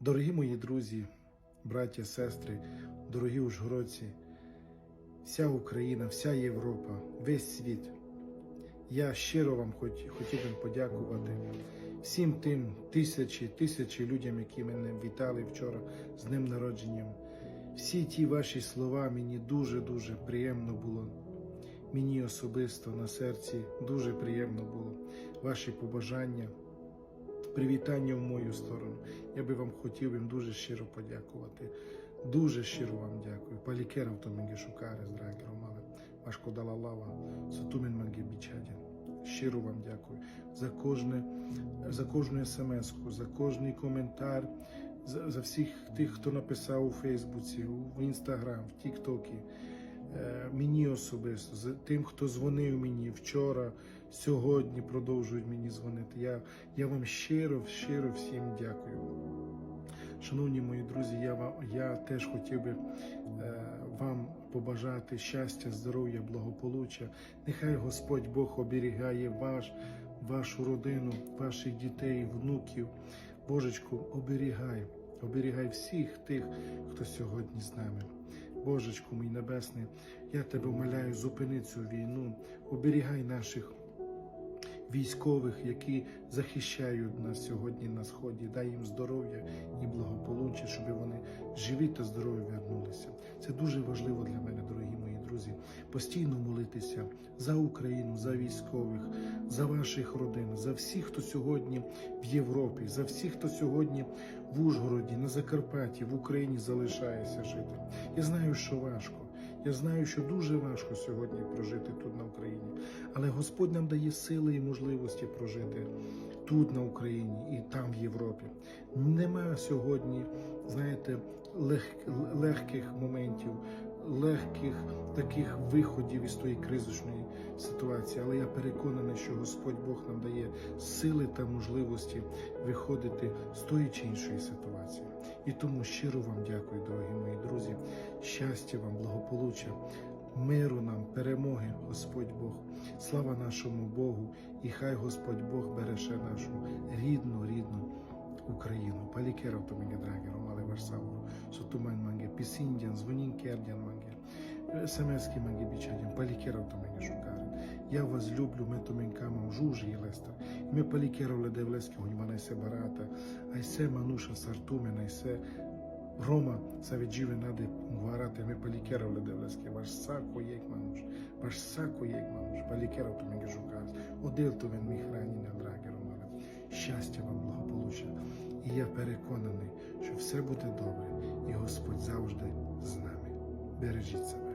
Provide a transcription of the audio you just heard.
Дорогі мої друзі, браття, сестри, дорогі ужгородці, вся Україна, вся Європа, весь світ. Я щиро вам хотів би подякувати всім тим тисячі, тисячі людям, які мене вітали вчора з днем народженням. Всі ті ваші слова мені дуже-дуже приємно було. Мені особисто на серці дуже приємно було. Ваші побажання, привітання в мою сторону. Я би вам хотів їм дуже щиро подякувати. Дуже щиро вам дякую. Палікеров то мене шукаре, дорогі ромали. Важко дала лава, сатумен мене бічадя. Щиро вам дякую за кожне, за кожну смс-ку, за кожний коментар, за, за всіх тих, хто написав у Фейсбуці, в Інстаграм, в Тіктокі. Е, Мені особисто, за тим, хто дзвонив мені вчора, сьогодні продовжують мені дзвонити. Я, я вам щиро, щиро всім дякую. Шановні мої друзі, я я теж хотів би е, вам побажати щастя, здоров'я, благополуччя. Нехай Господь Бог оберігає ваш, вашу родину, ваших дітей, внуків. Божечку, оберігай, оберігай всіх тих, хто сьогодні з нами. Божечку, мій небесний, я тебе умоляю, зупини цю війну, оберігай наших військових, які захищають нас сьогодні на сході. Дай їм здоров'я і благополуччя, щоб вони живі та здорові вернулися. Це дуже важливо для мене, дорогі мої друзі. Постійно молитися за Україну, за військових, за ваших родин, за всіх, хто сьогодні в Європі, за всіх, хто сьогодні в Ужгороді, на Закарпатті, в Україні залишається жити. Я знаю, що важко. Я знаю, що дуже важко сьогодні прожити тут на Україні, але Господь нам дає сили і можливості прожити тут на Україні і там в Європі. Немає сьогодні, знаєте, лег, легких моментів, легких таких виходів із тої кризичної ситуації. Але я переконаний, що Господь Бог нам дає сили та можливості виходити з тої чи іншої ситуації. І тому щиро вам дякую, дорогі мої друзі. Щастя вам, благополуччя, миру нам, перемоги, Господь Бог. Слава нашому Богу, і хай Господь Бог береше нашу рідну, рідну Україну. Палікеров то мені, драгі, ромали Варсаву, сотуман пісіндян, звонін кердян манге, семески манге бічадян, палікеров то мені шукаре. Я вас люблю, ми то менкамам жужі і леста. І ми палікеров леде влески, гоньма се барата, айсе мануша сартуме, найсе Рома заведживе наде гварате ме паликеров ле девлеске ваш сако ек мануш ваш сако ек мануш паликеров то мене жукас одел то мен мій храніне драге Романе щастя вам благополуччя і я переконаний що все буде добре і Господь завжди з нами. Бережіть себе